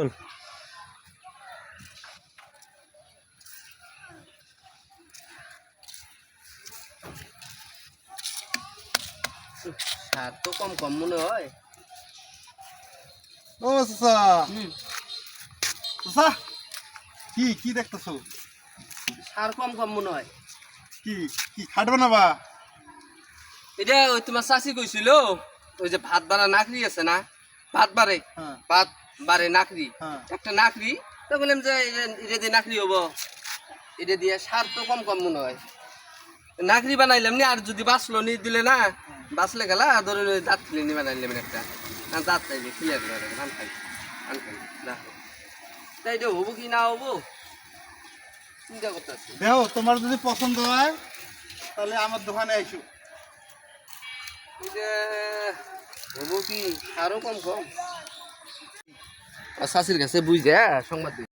চল। সার তো কম কম মনে হয়। ও চাচা চাচা কি কি দেখতেছো? সার কম কম মনে হয়। কি কি খাটবে না বা? এটা ওই তোমার চাষি কইছিল ওই যে ভাত বাড়া নাকরি আছে না? ভাত বাড়ে হ্যাঁ। ভাত বাড়ে নাকরি। হ্যাঁ। একটা নাকরি তো বললাম যে এটা- দিয়ে নাকরি হব এটা দিয়ে সার তো কম কম মনে হয়। নাকরি বানাইলাম নি আর যদি বাঁচলো নি দিলে না বাঁচলে গেলা ওই দাঁত খুলে নি বানাইলাম একটা। আর দাঁত চাইলে খুলে একবারে ধান খাই ধান খাই দেখো তাই এটা হব কি না হব? চিন্তা করতেছি। দেখো তোমার যদি পছন্দ হয় তাহলে আমার দোকানে আইসো। এটা হব কি আরও কম কম? শাশির কাছে বুঝ সংবাদ দিই